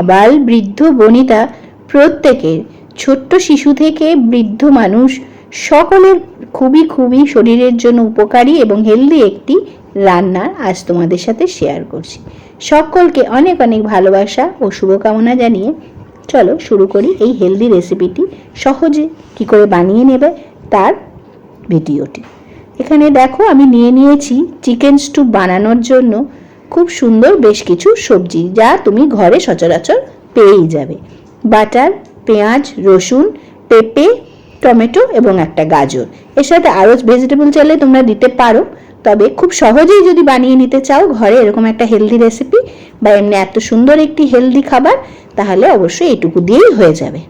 আবাল বৃদ্ধ বনিতা প্রত্যেকের ছোট্ট শিশু থেকে বৃদ্ধ মানুষ সকলের খুবই খুবই শরীরের জন্য উপকারী এবং হেলদি একটি রান্না আজ তোমাদের সাথে শেয়ার করছি। সকলকে অনেক অনেক ভালোবাসা ও শুভকামনা জানিয়ে চলো শুরু করি এই হেলদি রেসিপিটি সহজে কি করে বানিয়ে নেবে তার ভিডিওটি এখানে দেখো আমি নিয়ে নিয়েছি চিকেন স্টু বানানোর জন্য খুব সুন্দর বেশ কিছু সবজি যা তুমি ঘরে সচরাচর পেয়েই যাবে। বাটার, পেঁয়াজ, রসুন, পেঁপে, টমেটো এবং একটা গাজর। এর সাথে আরও ভেজিটেবল চাইলে তোমরা দিতে পারো, তবে খুব সহজেই যদি বানিয়ে নিতে চাও ঘরে এরকম একটা হেলদি রেসিপি বা এমনি এত সুন্দর একটি হেলদি খাবার, তাহলে অবশ্যই এটুকু দিয়েই হয়ে যাবে।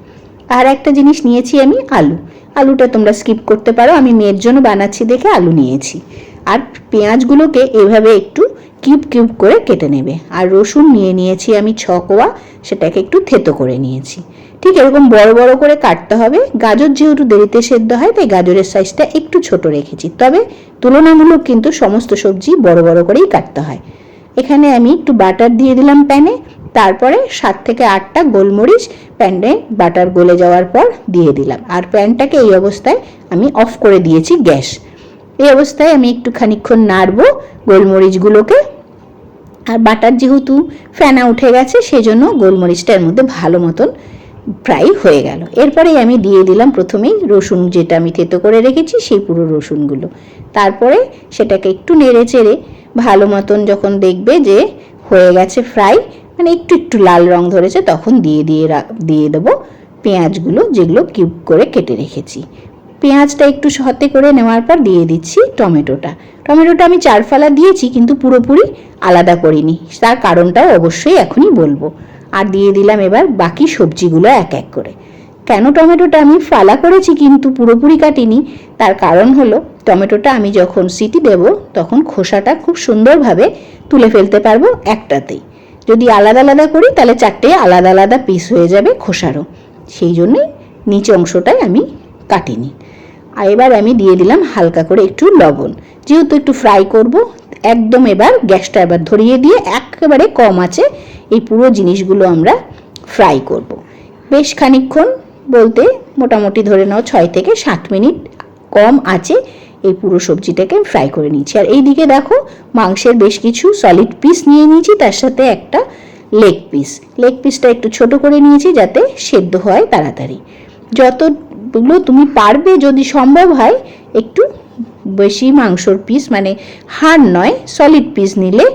আর একটা জিনিস নিয়েছি আমি, আলু। আলুটা তোমরা স্কিপ করতে পারো, আমি মেয়ের জন্য বানাচ্ছি দেখে আলু নিয়েছি। আর পেঁয়াজগুলোকে এভাবে একটু কিউব কিউব করে কেটে নেবে। আর রসুন নিয়ে নিয়েছি আমি ছ কোয়া, সেটাকে একটু থেতো করে নিয়েছি। ঠিক এরকম বড় বড় করে কাটতে হবে। গাজর যেহেতু দেরিতে সেদ্ধ হয়, তাই গাজরের সাইজটা একটু ছোট রেখেছি। তবে তুলনামূলক কিন্তু সমস্ত সবজি বড় বড় করেই কাটতে হয়। এখানে আমি একটু বাটার দিয়ে দিলাম প্যানে তারপরে সাত থেকে আটটা গোলমরিচ প্যানে বাটার গলে যাওয়ার পর দিয়ে দিলাম। আর প্যানটাকে এই অবস্থায় আমি অফ করে দিয়েছি গ্যাস। এই অবস্থায় আমি একটু খানিক্ষণ নাড়বো গোলমরিচগুলোকে। আর বাটার যেহেতু ফেনা উঠে গেছে, সেজন্য গোলমরিচটা এর মধ্যে ভালো মতন ফ্রাই হয়ে গেল। এরপরেই আমি দিয়ে দিলাম প্রথমেই রসুন যেটা আমি থেতো করে রেখেছি, সেই পুরো রসুনগুলো। তারপরে সেটাকে একটু নেড়ে চেড়ে ভালো মতন যখন দেখবে যে হয়ে গেছে ফ্রাই মানে একটু একটু লাল রং ধরেছে, তখন দিয়ে দিয়ে দিয়ে দেবো পেঁয়াজগুলো যেগুলো কিউব করে কেটে রেখেছি। পেঁয়াজটা একটু সতে করে নেওয়ার পর দিয়ে দিচ্ছি টমেটোটা। টমেটোটা আমি চার ফালা দিয়েছি, কিন্তু পুরোপুরি আলাদা করিনি। তার কারণটাও অবশ্যই এখনই বলব। আর দিয়ে দিলাম এবার বাকি সবজিগুলো এক এক করে। কেন টমেটোটা আমি ফালা করেছি কিন্তু পুরোপুরি কাটিনি? তার কারণ হলো, টমেটোটা আমি যখন সিটি দেব, তখন খোসাটা খুব সুন্দরভাবে তুলে ফেলতে পারব একটাতেই। যদি আলাদা আলাদা করি, তাহলে চারটে আলাদা আলাদা পিস হয়ে যাবে খোসারও। সেই জন্যই নিচে অংশটাই আমি কাটিনি। আর এবার আমি দিয়ে দিলাম হালকা করে একটু লবণ। যেহেতু একটু ফ্রাই করব, একদম এবার গ্যাসটা এবার ধরিয়ে দিয়ে একেবারে কম আছে এই পুরো জিনিসগুলো আমরা ফ্রাই করব। বেশ খানিক্ষণ বলতে মোটামুটি ধরে নাও ছয় থেকে সাত মিনিট কম আছে এই পুরো সবজিটাকে আমি ফ্রাই করে নিচ্ছি। আর এই দিকে দেখো মাংসের বেশ কিছু সলিড পিস নিয়ে নিয়েছি, তার সাথে একটা লেগ পিস লেগ পিসটা একটু ছোট করে নিয়েছি যাতে সেদ্ধ হয় তাড়াতাড়ি। যতগুলো তুমি পারবে যদি সম্ভব হয়, একটু বেশি মাংসর পিস মানে হাড় নয় সলিড পিস নিলে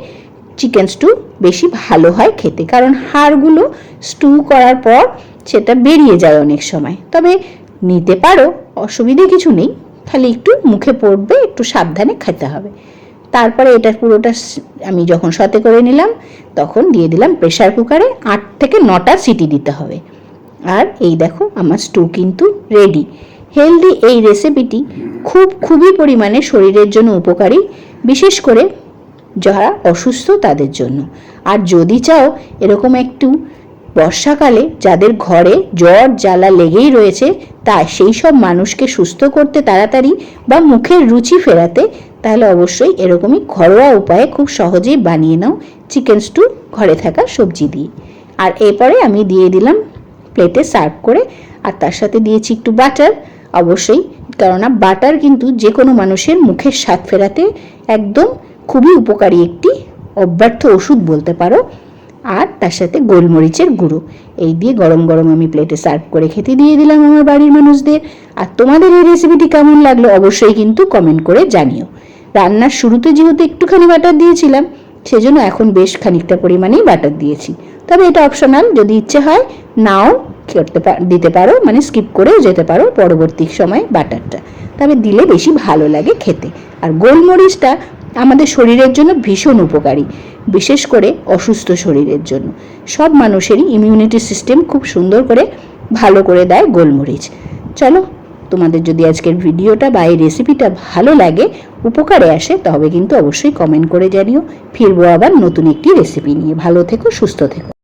চিকেন স্টু বেশি ভালো হয় খেতে। কারণ হাড়গুলো স্টু করার পর সেটা বেরিয়ে যায় অনেক সময়। তবে নিতে পারো, অসুবিধে কিছু নেই, খালি একটু মুখে পড়বে, একটু সাবধানে খেতে হবে। তারপরে এটা পুরোটা আমি যখন সতে করে নিলাম, তখন দিয়ে দিলাম প্রেশার কুকারে আট থেকে নটা সিটি দিতে হবে। আর এই দেখো আমার স্টু কিন্তু রেডি হেলদি এই রেসিপিটি খুব, খুবই পরিমাণে শরীরের জন্য উপকারী, বিশেষ করে যারা অসুস্থ তাদের জন্য। আর যদি চাও এরকম একটু বর্ষাকালে যাদের ঘরে জ্বর, জ্বালা লেগেই রয়েছে, তা সেই সব মানুষকে সুস্থ করতে তাড়াতাড়ি বা মুখের রুচি ফেরাতে, তাহলে অবশ্যই এরকমই ঘরোয়া উপায়ে খুব সহজেই বানিয়ে নাও চিকেন স্টু ঘরে থাকা সবজি দিয়ে। আর এরপরে আমি দিয়ে দিলাম প্লেটে সার্ভ করে, আর তার সাথে দিয়েছি একটু বাটার অবশ্যই কেননা বাটার কিন্তু যে কোনো মানুষের মুখের স্বাদ ফেরাতে একদম খুবই উপকারী একটি অব্যর্থ ওষুধ বলতে পারো। আর তার সাথে গোলমরিচের গুঁড়ো, এই দিয়ে গরম গরম আমি প্লেটে সার্ভ করে খেতে দিয়ে দিলাম আমার বাড়ির মানুষদের। আর তোমাদের এই রেসিপিটি কেমন লাগল অবশ্যই কিন্তু কমেন্ট করে জানিও। রান্নার শুরুতে যেহেতু একটুখানি বাটার দিয়েছিলাম, সেজন্য এখন বেশ খানিকটা পরিমাণেই বাটার দিয়েছি। তবে এটা অপশনাল যদি ইচ্ছে হয়, নাও করতে দিতে পারো মানে স্কিপ করেও যেতে পারো পরবর্তী সময় বাটারটা। তবে দিলে বেশি ভালো লাগে খেতে। আর গোলমরিচটা আমাদের শরীরের জন্য ভীষণ উপকারী, বিশেষ করে অসুস্থ শরীরের জন্য। সব মানুষেরই ইমিউনিটি সিস্টেম খুব সুন্দর করে ভালো করে দেয় গোলমরিচ। চলো, তোমাদের যদি আজকের ভিডিওটা বা এই রেসিপিটা ভালো লাগে, উপকারে আসে, তবে কিন্তু অবশ্যই কমেন্ট করে জানিও। ফিরবো আবার নতুন একটি রেসিপি নিয়ে। ভালো থেকো, সুস্থ থেকো।